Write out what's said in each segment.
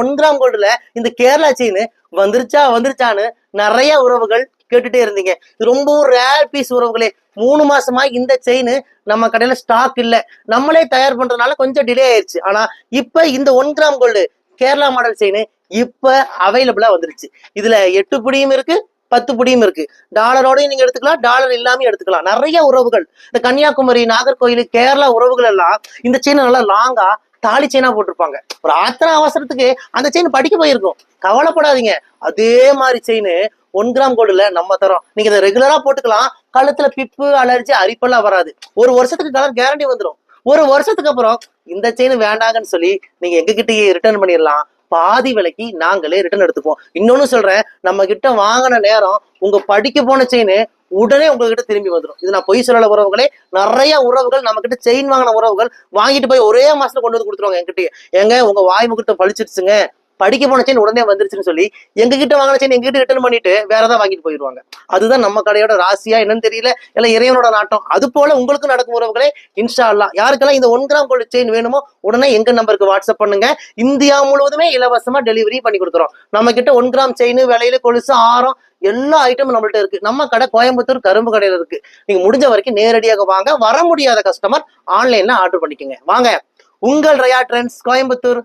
One gram கோல்டுல இந்த Kerala chain வந்துருச்சா வந்துருச்சான்னு நிறைய உறவுகள் கேட்டுட்டே இருந்தீங்க. இது ரொம்பவும் ரேர் பீஸ் உறவுகளே. மூணு மாசமா இந்த செயின் நம்ம கடையில ஸ்டாக் இல்லை. நம்மளே தயார் பண்றதுனால கொஞ்சம் டிலே ஆயிருச்சு. ஆனா இப்ப இந்த one gram gold Kerala model chain இப்ப அவைலபிளா வந்துருச்சு. இதுல எட்டு புடியும் இருக்கு பத்து புடியும் இருக்கு. டாலரோடையும் நீங்க எடுத்துக்கலாம் டாலர் இல்லாம எடுத்துக்கலாம். நிறைய உறவுகள். இந்த கன்னியாகுமரி நாகர்கோயில் கேரளா உறவுகள் எல்லாம் இந்த செயினை நல்லா லாங்கா தாலி செயினா போட்டிருப்பாங்க. ஒரு ஆத்திர அவசரத்துக்கு அந்த செயின் படிக்க போயிருக்கும். கவலைப்படாதீங்க. அதே மாதிரி செயின் ஒன் கிராம் கோல்டுல நம்ம தரோம் நீங்க இதை ரெகுலரா போட்டுக்கலாம். கழுத்துல பிப்பு அலர்ஜி அரிப்பெல்லாம் வராது. ஒரு வருஷத்துக்கு கலர் கேரண்டி வந்துடும் ஒரு வருஷத்துக்கு அப்புறம் இந்த செயின் வேண்டாங்கன்னு சொல்லி நீங்க எங்க கிட்டயே ரிட்டர்ன் பண்ணிடலாம் பாதி விலைக்கு நாங்களே ரிட்டர்ன் எடுத்துப்போம் இன்னொன்னு சொல்றேன். நம்ம கிட்ட வாங்கின நேரம் உங்க படிக்க போன செயின் உடனே உங்ககிட்ட திரும்பி வந்துடும் இது நான் பொய் சொல்லல உறவுகளே நிறைய உறவுகள் நம்ம கிட்ட செயின் வாங்கின உறவுகள் வாங்கிட்டு போய் ஒரே மாசத்துல கொண்டு வந்து கொடுத்துருவாங்க என்கிட்ட எங்க உங்க வாய் முகூர்த்தம் பழிச்சிருச்சுங்க. படிக்க போன செயின் உடனே வந்துருச்சுன்னு சொல்லி எங்க கிட்ட வாங்கின செயின் எங்ககிட்ட ரிட்டர்ன் பண்ணிட்டு வேற ஏதாவது வாங்கிட்டு போயிடுவாங்க அதுதான் நம்ம கடையோட ராசியா என்னன்னு தெரியல இல்ல இறைவனோட நாட்டம். அது போல உங்களுக்கு நடக்கும் உறவுகளே இன்ஷா அல்லாஹ் யாருக்கெல்லாம் இந்த ஒன் கிராம் கோல்டு செயின் வேணுமோ உடனே எங்க நம்பருக்கு வாட்ஸ்அப் பண்ணுங்க. இந்தியா முழுவதுமே இலவசமா டெலிவரி பண்ணி கொடுக்குறோம். நம்ம கிட்ட ஒன் கிராம் செயின் விலையில கொலுசு ஆரம் எல்லா ஐட்டமும் நம்மள்ட்ட இருக்கு. நம்ம கடை கோயம்புத்தூர் கரும்பு கடையில இருக்கு. நீங்க முடிஞ்ச வரைக்கும் நேரடியாக வாங்க. வர முடியாத கஸ்டமர் ஆன்லைன்ல ஆர்டர் பண்ணிக்கோங்க. வாங்க. உங்கள் ரயா ட்ரெண்ட்ஸ் கோயம்புத்தூர்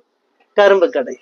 கரும்பு கடை.